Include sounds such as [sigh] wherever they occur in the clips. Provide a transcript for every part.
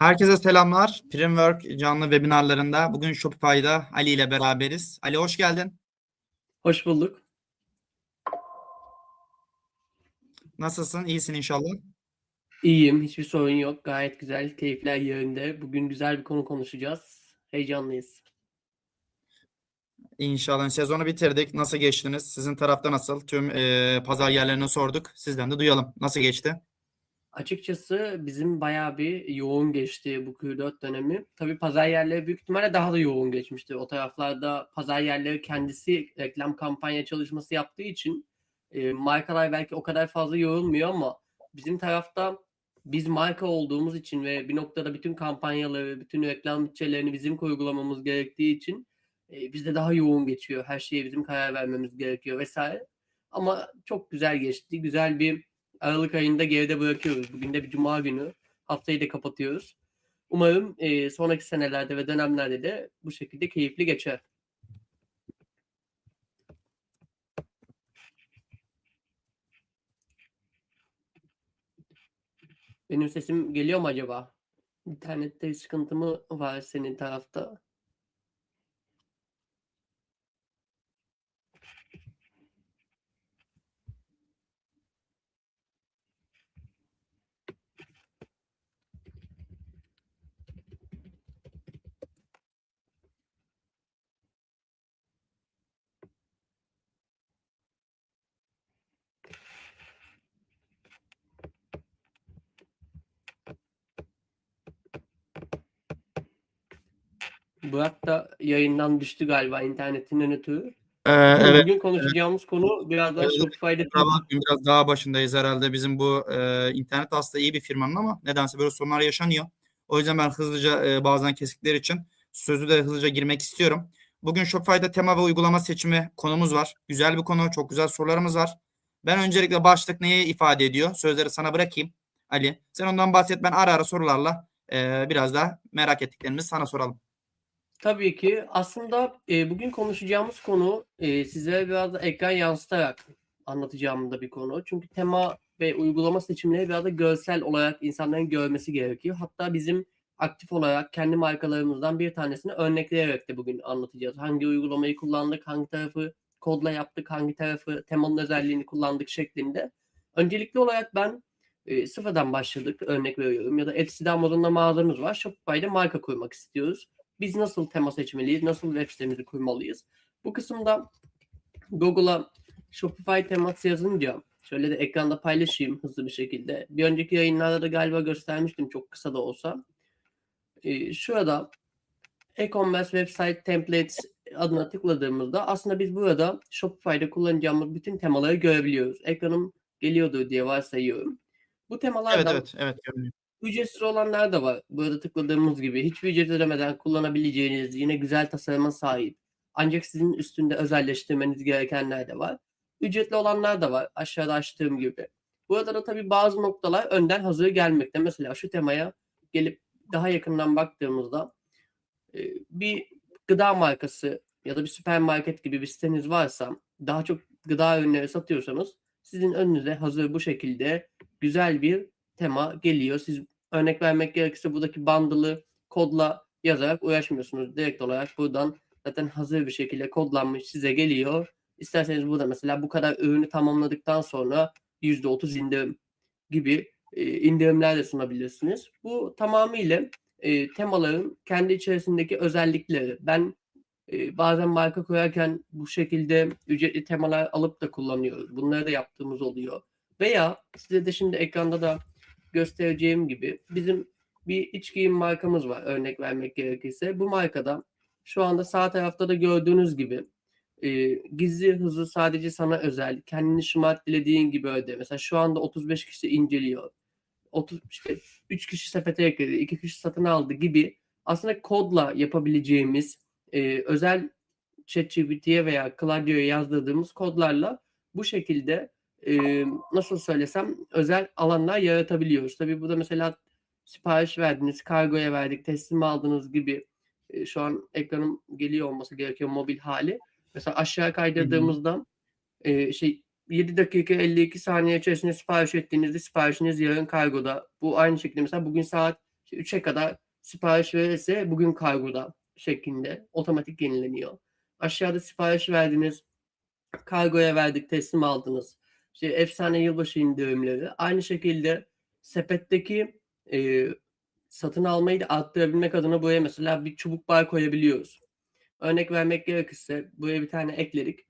Herkese selamlar. Primwork canlı webinarlarında bugün Shopify'da Ali ile beraberiz. Ali hoş geldin. Hoş bulduk. Nasılsın? İyisin inşallah. İyiyim. Hiçbir sorun yok. Gayet güzel. Keyifler yerinde. Bugün güzel bir konu konuşacağız. Heyecanlıyız. İnşallah sezonu bitirdik. Nasıl geçtiniz? Sizin tarafta nasıl? Tüm e, pazar yerlerine sorduk. Sizden de duyalım. Nasıl geçti? Açıkçası bizim bayağı bir yoğun geçti bu Q4 dönemi. Tabii pazar yerleri büyük ihtimalle daha da yoğun geçmişti. O taraflarda pazar yerleri kendisi reklam kampanya çalışması yaptığı için e, markalar belki o kadar fazla yorulmuyor ama bizim tarafta biz marka olduğumuz için ve bir noktada bütün kampanyaları, bütün reklam bütçelerini bizim uygulamamız gerektiği için e, bizde daha yoğun geçiyor. Her şeye bizim karar vermemiz gerekiyor vesaire. Ama çok güzel geçti. Güzel bir Aralık ayında geride bırakıyoruz. Bugün de bir cuma günü. Haftayı da kapatıyoruz. Umarım e, sonraki senelerde ve dönemlerde de bu şekilde keyifli geçer. Benim sesim geliyor mu acaba? İnternette sıkıntı mı var senin tarafta? Burak da yayından düştü galiba internetinden ötürü. Ee, evet. Bugün konuşacağımız konu biraz daha Evet, Shopify'da Biraz daha başındayız herhalde. Bizim bu e, internet aslında iyi bir firmanın ama nedense böyle sorunlar yaşanıyor. O yüzden ben hızlıca e, bazen kesikler için sözü de hızlıca girmek istiyorum. Bugün Shopify'da tema ve uygulama seçimi konumuz var. Güzel bir konu, çok güzel sorularımız var. Ben öncelikle başlık neyi ifade ediyor? Sözleri sana bırakayım Ali. Sen ondan bahset. Ben ara ara sorularla e, biraz daha merak ettiklerimizi sana soralım. Tabii ki. Aslında e, bugün konuşacağımız konu e, size biraz da ekran yansıtarak anlatacağım da bir konu. Çünkü tema ve uygulama seçimleri biraz da görsel olarak insanların görmesi gerekiyor. Hatta bizim aktif olarak kendi markalarımızdan bir tanesini örnekleyerek de bugün anlatacağız. Hangi uygulamayı kullandık, hangi tarafı kodla yaptık, hangi tarafı temanın özelliğini kullandık şeklinde. Öncelikli olarak ben e, sıfırdan başladık örnek veriyorum ya da Etsy'de Amazon'da mağazamız var. Shopify'da marka kurmak istiyoruz biz nasıl tema seçmeliyiz, nasıl web sitemizi kurmalıyız? Bu kısımda Google'a Shopify teması yazınca şöyle de ekranda paylaşayım hızlı bir şekilde. Bir önceki yayınlarda da galiba göstermiştim çok kısa da olsa. Ee, şurada e-commerce website templates adına tıkladığımızda aslında biz burada Shopify'da kullanacağımız bütün temaları görebiliyoruz. Ekranım geliyordur diye varsayıyorum. Bu temalardan Evet evet evet görünüyor. Ücretsiz olanlar da var. Burada tıkladığımız gibi hiçbir ücret ödemeden kullanabileceğiniz yine güzel tasarıma sahip. Ancak sizin üstünde özelleştirmeniz gerekenler de var. Ücretli olanlar da var. Aşağıda açtığım gibi. Burada da tabii bazı noktalar önden hazır gelmekte. Mesela şu temaya gelip daha yakından baktığımızda e, bir gıda markası ya da bir süpermarket gibi bir siteniz varsa daha çok gıda ürünleri satıyorsanız sizin önünüze hazır bu şekilde güzel bir tema geliyor. Siz örnek vermek gerekirse buradaki bundle'ı kodla yazarak uğraşmıyorsunuz. Direkt olarak buradan zaten hazır bir şekilde kodlanmış size geliyor. İsterseniz burada mesela bu kadar ürünü tamamladıktan sonra %30 indirim gibi e, indirimler de sunabilirsiniz. Bu tamamıyla e, temaların kendi içerisindeki özellikleri. Ben e, bazen marka koyarken bu şekilde ücretli temalar alıp da kullanıyoruz. Bunları da yaptığımız oluyor. Veya size de şimdi ekranda da göstereceğim gibi bizim bir iç giyim markamız var örnek vermek gerekirse. Bu markada şu anda sağ tarafta da gördüğünüz gibi e, gizli hızı sadece sana özel. Kendini şımart dilediğin gibi öde. Mesela şu anda 35 kişi inceliyor. 30 işte 3 kişi sepete ekledi, 2 kişi satın aldı gibi aslında kodla yapabileceğimiz e, özel ChatGPT'ye veya Claudio'ya yazdırdığımız kodlarla bu şekilde e, nasıl söylesem özel alanlar yaratabiliyoruz. Tabii bu da mesela sipariş verdiniz, kargoya verdik, teslim aldınız gibi e, şu an ekranım geliyor olması gerekiyor mobil hali. Mesela aşağı kaydırdığımızda e, şey 7 dakika 52 saniye içerisinde sipariş ettiğinizde siparişiniz yarın kargoda. Bu aynı şekilde mesela bugün saat 3'e kadar sipariş verirse bugün kargoda şeklinde otomatik yenileniyor. Aşağıda sipariş verdiniz, kargoya verdik, teslim aldınız. İşte efsane yılbaşı indirimleri. Aynı şekilde sepetteki e, satın almayı da arttırabilmek adına buraya mesela bir çubuk bar koyabiliyoruz. Örnek vermek gerekirse buraya bir tane ekledik.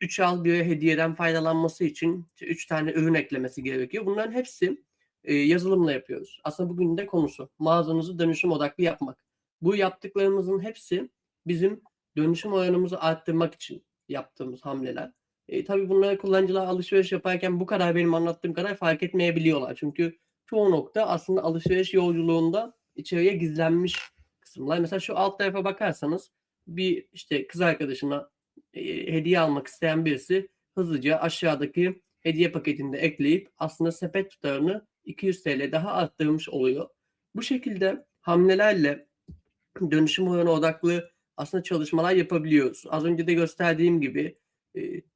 3 al bir hediyeden faydalanması için 3 tane ürün eklemesi gerekiyor. Bunların hepsi e, yazılımla yapıyoruz. Aslında bugün de konusu mağazanızı dönüşüm odaklı yapmak. Bu yaptıklarımızın hepsi bizim dönüşüm oranımızı arttırmak için yaptığımız hamleler. E, tabii bunları kullanıcılar alışveriş yaparken bu kadar benim anlattığım kadar fark etmeyebiliyorlar. Çünkü çoğu nokta aslında alışveriş yolculuğunda içeriye gizlenmiş kısımlar. Mesela şu alt tarafa bakarsanız bir işte kız arkadaşına e, hediye almak isteyen birisi hızlıca aşağıdaki hediye paketinde ekleyip aslında sepet tutarını 200 TL daha arttırmış oluyor. Bu şekilde hamlelerle dönüşüm oranı odaklı aslında çalışmalar yapabiliyoruz. Az önce de gösterdiğim gibi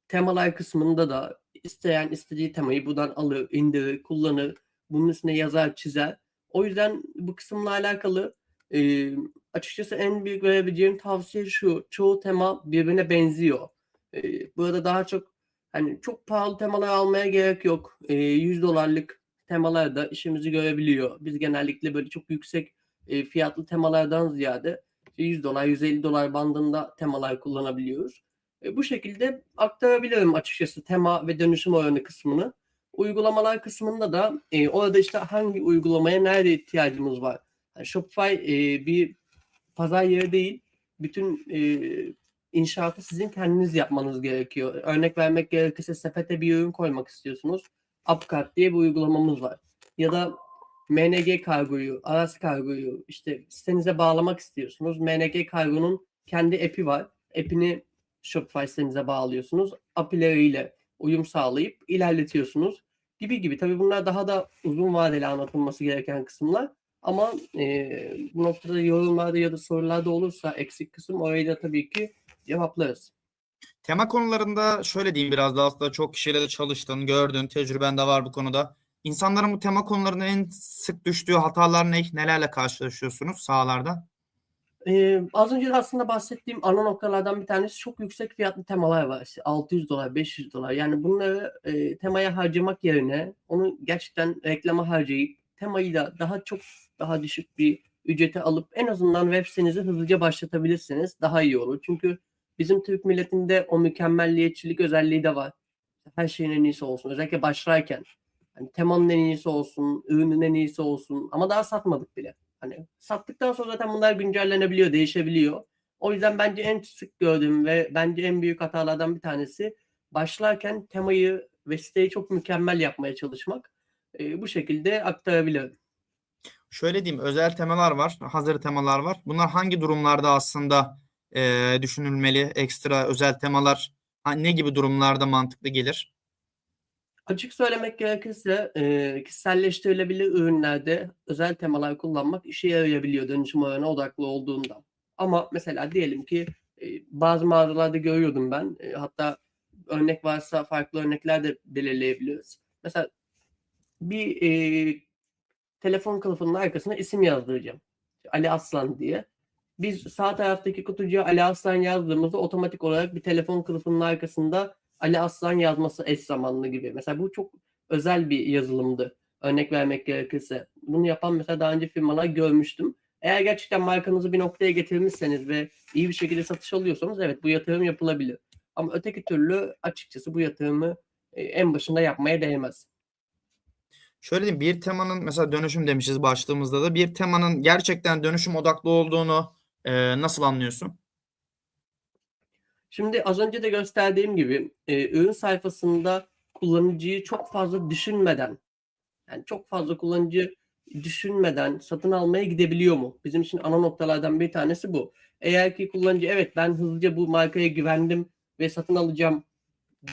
temalar kısmında da isteyen istediği temayı buradan alır, indirir, kullanır. Bunun üstüne yazar, çizer. O yüzden bu kısımla alakalı e, açıkçası en büyük verebileceğim tavsiye şu. Çoğu tema birbirine benziyor. E, burada daha çok hani çok pahalı temalar almaya gerek yok. E, 100 dolarlık temalar da işimizi görebiliyor. Biz genellikle böyle çok yüksek e, fiyatlı temalardan ziyade 100 dolar, 150 dolar bandında temalar kullanabiliyoruz. E, bu şekilde aktarabilirim açıkçası tema ve dönüşüm oranı kısmını. Uygulamalar kısmında da e, orada işte hangi uygulamaya nerede ihtiyacımız var. Yani Shopify e, bir pazar yeri değil. Bütün e, inşaatı sizin kendiniz yapmanız gerekiyor. Örnek vermek gerekirse sepete bir ürün koymak istiyorsunuz. Upcart diye bir uygulamamız var. Ya da MNG kargoyu, Aras kargoyu işte sitenize bağlamak istiyorsunuz. MNG kargonun kendi app'i var. App'ini Shopify sitenize bağlıyorsunuz. API'leriyle uyum sağlayıp ilerletiyorsunuz gibi gibi. Tabii bunlar daha da uzun vadeli anlatılması gereken kısımlar. Ama e, bu noktada yorumlarda ya da sorularda olursa eksik kısım orayı da tabii ki cevaplarız. Tema konularında şöyle diyeyim biraz da aslında çok kişiyle de çalıştın, gördün, tecrüben de var bu konuda. İnsanların bu tema konularında en sık düştüğü hatalar ne? Nelerle karşılaşıyorsunuz sahalarda? Ee, az önce aslında bahsettiğim ana noktalardan bir tanesi çok yüksek fiyatlı temalar var. İşte 600 dolar, 500 dolar. Yani bunları e, temaya harcamak yerine onu gerçekten reklama harcayıp temayı da daha çok daha düşük bir ücrete alıp en azından web sitenizi hızlıca başlatabilirsiniz. Daha iyi olur. Çünkü bizim Türk milletinde o mükemmelliyetçilik özelliği de var. Her şeyin en iyisi olsun. Özellikle başlarken. Hani temanın en iyisi olsun, ürünün en iyisi olsun. Ama daha satmadık bile. Hani sattıktan sonra zaten bunlar güncellenebiliyor, değişebiliyor. O yüzden bence en sık gördüğüm ve bence en büyük hatalardan bir tanesi başlarken temayı ve siteyi çok mükemmel yapmaya çalışmak. Ee, bu şekilde aktarabilirim. Şöyle diyeyim özel temalar var, hazır temalar var. Bunlar hangi durumlarda aslında e, düşünülmeli? Ekstra özel temalar ne gibi durumlarda mantıklı gelir? Açık söylemek gerekirse e, kişiselleştirilebilir ürünlerde özel temalar kullanmak işe yarayabiliyor dönüşüm oranına odaklı olduğunda. Ama mesela diyelim ki e, bazı mağazalarda görüyordum ben. E, hatta örnek varsa farklı örnekler de belirleyebiliyoruz. Mesela bir e, telefon kılıfının arkasına isim yazdıracağım. Ali Aslan diye. Biz sağ taraftaki kutucuğa Ali Aslan yazdığımızda otomatik olarak bir telefon kılıfının arkasında Ali Aslan yazması eş zamanlı gibi. Mesela bu çok özel bir yazılımdı. Örnek vermek gerekirse. Bunu yapan mesela daha önce firmalar görmüştüm. Eğer gerçekten markanızı bir noktaya getirmişseniz ve iyi bir şekilde satış alıyorsanız evet bu yatırım yapılabilir. Ama öteki türlü açıkçası bu yatırımı e, en başında yapmaya değmez. Şöyle diyeyim bir temanın mesela dönüşüm demişiz başlığımızda da bir temanın gerçekten dönüşüm odaklı olduğunu e, nasıl anlıyorsun? Şimdi az önce de gösterdiğim gibi e, ürün sayfasında kullanıcıyı çok fazla düşünmeden yani çok fazla kullanıcı düşünmeden satın almaya gidebiliyor mu? Bizim için ana noktalardan bir tanesi bu. Eğer ki kullanıcı evet ben hızlıca bu markaya güvendim ve satın alacağım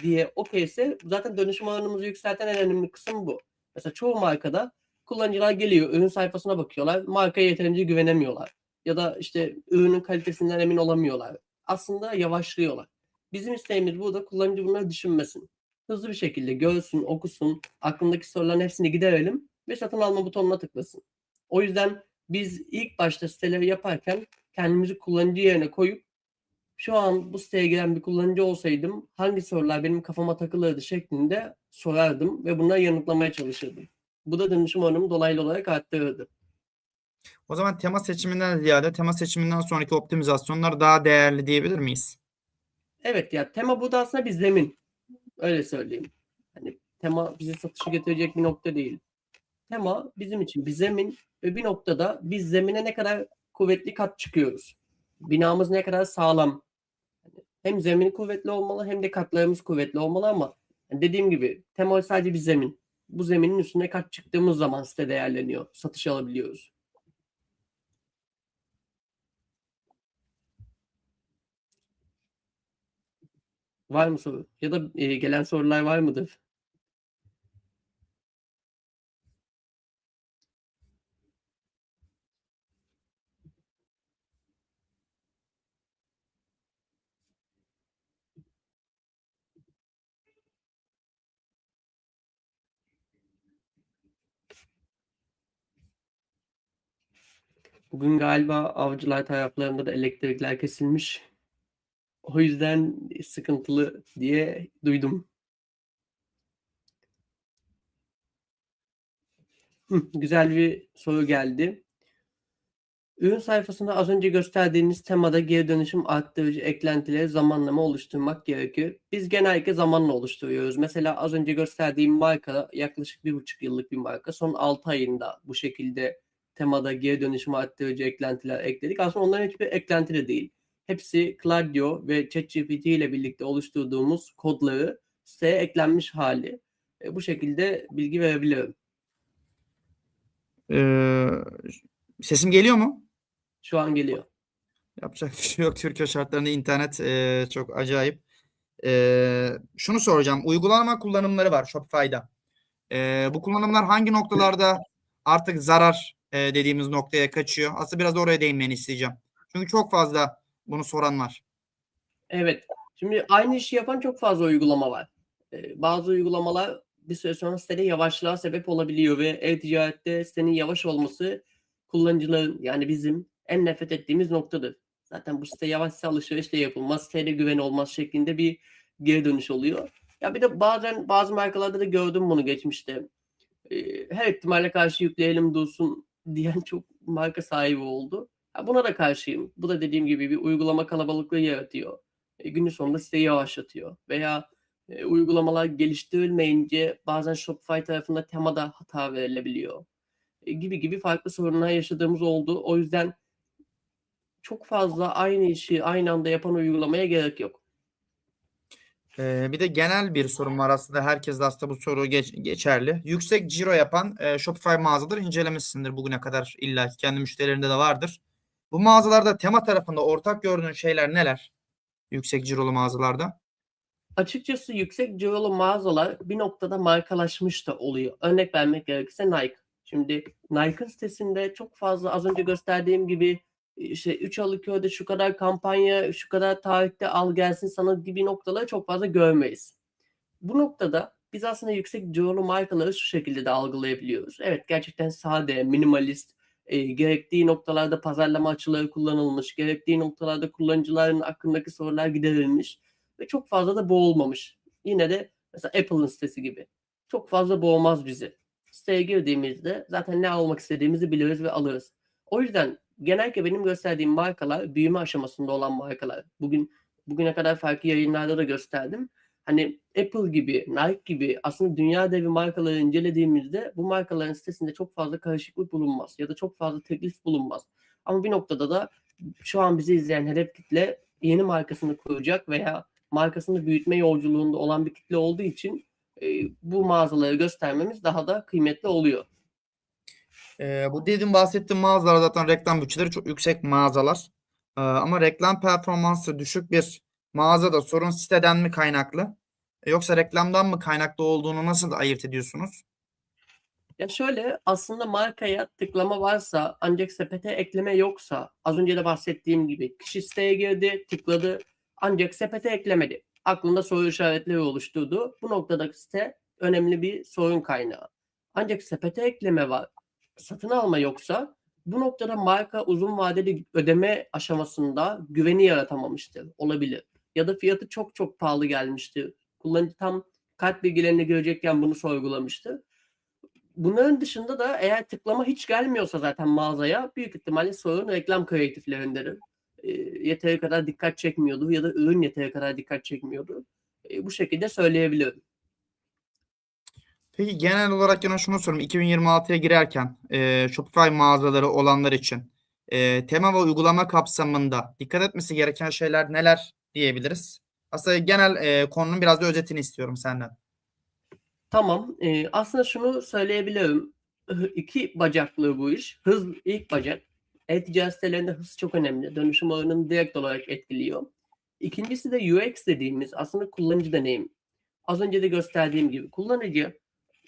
diye okeyse zaten dönüşüm oranımızı yükselten en önemli kısım bu. Mesela çoğu markada kullanıcılar geliyor, ürün sayfasına bakıyorlar, markaya yeterince güvenemiyorlar. Ya da işte ürünün kalitesinden emin olamıyorlar. Aslında yavaşlıyorlar. Bizim isteğimiz burada kullanıcı bunları düşünmesin. Hızlı bir şekilde görsün, okusun, aklındaki soruların hepsini giderelim ve satın alma butonuna tıklasın. O yüzden biz ilk başta siteleri yaparken kendimizi kullanıcı yerine koyup şu an bu siteye giren bir kullanıcı olsaydım hangi sorular benim kafama takılırdı şeklinde sorardım ve bunları yanıtlamaya çalışırdım. Bu da dönüşüm oranımı dolaylı olarak arttırırdı. O zaman tema seçiminden ziyade tema seçiminden sonraki optimizasyonlar daha değerli diyebilir miyiz? Evet ya tema burada aslında bir zemin. Öyle söyleyeyim. Hani tema bize satışı getirecek bir nokta değil. Tema bizim için bir zemin ve bir noktada biz zemine ne kadar kuvvetli kat çıkıyoruz. Binamız ne kadar sağlam. Hani hem zemini kuvvetli olmalı hem de katlarımız kuvvetli olmalı ama dediğim gibi tema sadece bir zemin. Bu zeminin üstüne kat çıktığımız zaman site değerleniyor. Satış alabiliyoruz. Var mı soru? Ya da e, gelen sorular var mıdır? Bugün galiba avcılar taraflarında da elektrikler kesilmiş. O yüzden sıkıntılı diye duydum. Hı, güzel bir soru geldi. Ürün sayfasında az önce gösterdiğiniz temada geri dönüşüm arttırıcı eklentileri zamanlama oluşturmak gerekir. Biz genellikle zamanla oluşturuyoruz. Mesela az önce gösterdiğim marka yaklaşık bir buçuk yıllık bir marka. Son 6 ayında bu şekilde temada geri dönüşüm arttırıcı eklentiler ekledik. Aslında onların hiçbir eklenti de değil. Hepsi Claudio ve ChatGPT ile birlikte oluşturduğumuz kodları siteye eklenmiş hali. E, bu şekilde bilgi verebiliyorum. Ee, sesim geliyor mu? Şu an geliyor. Yapacak bir şey yok. Türkiye şartlarında internet e, çok acayip. E, şunu soracağım. Uygulama kullanımları var Shopify'da. E, bu kullanımlar hangi noktalarda artık zarar e, dediğimiz noktaya kaçıyor? Aslında biraz oraya değinmeni isteyeceğim. Çünkü çok fazla bunu soran var. Evet. Şimdi aynı işi yapan çok fazla uygulama var. Ee, bazı uygulamalar bir süre sonra sitede yavaşlığa sebep olabiliyor ve e-ticarette sitenin yavaş olması kullanıcıların yani bizim en nefret ettiğimiz noktadır. Zaten bu site yavaşsa alışveriş de yapılmaz, sitede güven olmaz şeklinde bir geri dönüş oluyor. Ya bir de bazen bazı markalarda da gördüm bunu geçmişte. Ee, her ihtimale karşı yükleyelim dursun [laughs] diyen çok marka sahibi oldu. Buna da karşıyım. Bu da dediğim gibi bir uygulama kalabalıklığı yaratıyor. E, günün sonunda siteyi yavaşlatıyor. Veya e, uygulamalar geliştirilmeyince bazen Shopify tarafında temada hata verilebiliyor. E, gibi gibi farklı sorunlar yaşadığımız oldu. O yüzden çok fazla aynı işi aynı anda yapan uygulamaya gerek yok. Ee, bir de genel bir sorun var aslında. Herkes de aslında bu soru geç- geçerli. Yüksek ciro yapan e, Shopify mağazaları incelemişsindir bugüne kadar illa ki kendi müşterilerinde de vardır. Bu mağazalarda tema tarafında ortak gördüğün şeyler neler? Yüksek cirolu mağazalarda. Açıkçası yüksek cirolu mağazalar bir noktada markalaşmış da oluyor. Örnek vermek gerekirse Nike. Şimdi Nike'ın sitesinde çok fazla az önce gösterdiğim gibi işte 3 Alıköy'de şu kadar kampanya, şu kadar tarihte al gelsin sana gibi noktaları çok fazla görmeyiz. Bu noktada biz aslında yüksek cirolu markaları şu şekilde de algılayabiliyoruz. Evet gerçekten sade, minimalist, e, gerektiği noktalarda pazarlama açıları kullanılmış, gerektiği noktalarda kullanıcıların hakkındaki sorular giderilmiş ve çok fazla da boğulmamış. Yine de mesela Apple'ın sitesi gibi. Çok fazla boğmaz bizi. Siteye girdiğimizde zaten ne almak istediğimizi biliriz ve alırız. O yüzden genellikle benim gösterdiğim markalar büyüme aşamasında olan markalar. Bugün bugüne kadar farklı yayınlarda da gösterdim. Hani Apple gibi, Nike gibi aslında dünya devi markaları incelediğimizde bu markaların sitesinde çok fazla karışıklık bulunmaz ya da çok fazla teklif bulunmaz. Ama bir noktada da şu an bizi izleyen hedef kitle yeni markasını kuracak veya markasını büyütme yolculuğunda olan bir kitle olduğu için e, bu mağazaları göstermemiz daha da kıymetli oluyor. Ee, bu dediğim bahsettiğim mağazalar zaten reklam bütçeleri çok yüksek mağazalar. Ee, ama reklam performansı düşük bir mağazada sorun siteden mi kaynaklı? E, Yoksa reklamdan mı kaynaklı olduğunu nasıl ayırt ediyorsunuz? Ya şöyle aslında markaya tıklama varsa ancak sepete ekleme yoksa az önce de bahsettiğim gibi kişi siteye girdi tıkladı ancak sepete eklemedi. Aklında soru işaretleri oluşturdu. Bu noktada site önemli bir sorun kaynağı. Ancak sepete ekleme var. satın alma yoksa bu noktada marka uzun vadeli ödeme aşamasında güveni yaratamamıştır. Olabilir. Ya da fiyatı çok çok pahalı gelmiştir. Kullanıcı tam kart bilgilerini görecekken bunu sorgulamıştır. Bunların dışında da eğer tıklama hiç gelmiyorsa zaten mağazaya büyük ihtimalle sorun reklam kreatiflerindedir. E, yeteri kadar dikkat çekmiyordu ya da ürün yeteri kadar dikkat çekmiyordu. E, bu şekilde söyleyebilirim. Peki genel olarak yine şunu sorayım. 2026'ya girerken e, Shopify mağazaları olanlar için e, tema ve uygulama kapsamında dikkat etmesi gereken şeyler neler diyebiliriz? Aslında genel e, konunun biraz da özetini istiyorum senden. Tamam. Ee, aslında şunu söyleyebilirim. İki bacaklı bu iş. Hız ilk bacak. E-ticaret sitelerinde hız çok önemli. Dönüşüm oranını direkt olarak etkiliyor. İkincisi de UX dediğimiz aslında kullanıcı deneyim. Az önce de gösterdiğim gibi kullanıcı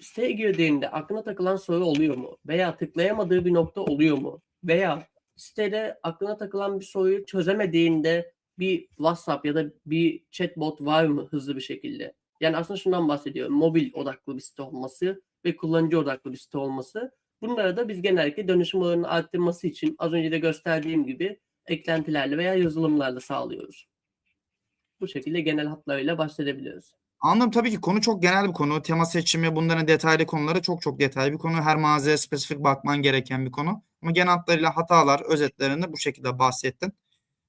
siteye girdiğinde aklına takılan soru oluyor mu? Veya tıklayamadığı bir nokta oluyor mu? Veya sitede aklına takılan bir soruyu çözemediğinde bir WhatsApp ya da bir chatbot var mı hızlı bir şekilde? Yani aslında şundan bahsediyorum. Mobil odaklı bir site olması ve kullanıcı odaklı bir site olması. Bunlara da biz genellikle dönüşüm oranını arttırması için az önce de gösterdiğim gibi eklentilerle veya yazılımlarla sağlıyoruz. Bu şekilde genel hatlarıyla bahsedebiliyoruz. Anladım tabii ki konu çok genel bir konu. Tema seçimi bunların detaylı konuları çok çok detaylı bir konu. Her mağazaya spesifik bakman gereken bir konu. Ama genel hatlarıyla hatalar, özetlerini bu şekilde bahsettin.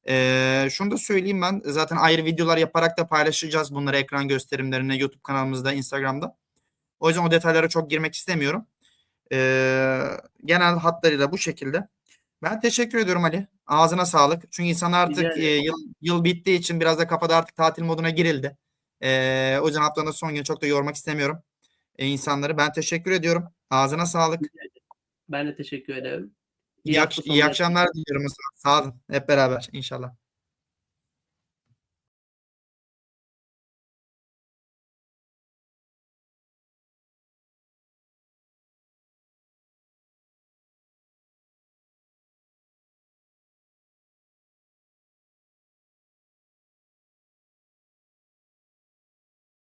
Ee, şunu da söyleyeyim ben. Zaten ayrı videolar yaparak da paylaşacağız bunları ekran gösterimlerine YouTube kanalımızda, Instagram'da. O yüzden o detaylara çok girmek istemiyorum. Ee, genel hatlarıyla bu şekilde. Ben teşekkür ediyorum Ali. Ağzına sağlık. Çünkü Rica artık e, yıl, yıl bittiği için biraz da kafada artık tatil moduna girildi. Ee, o yüzden haftanın son günü çok da yormak istemiyorum e, insanları. Ben teşekkür ediyorum. Ağzına sağlık. Ben de teşekkür ederim. İyi, ak- iyi akşamlar diliyorum. Sağ olun. Hep beraber inşallah.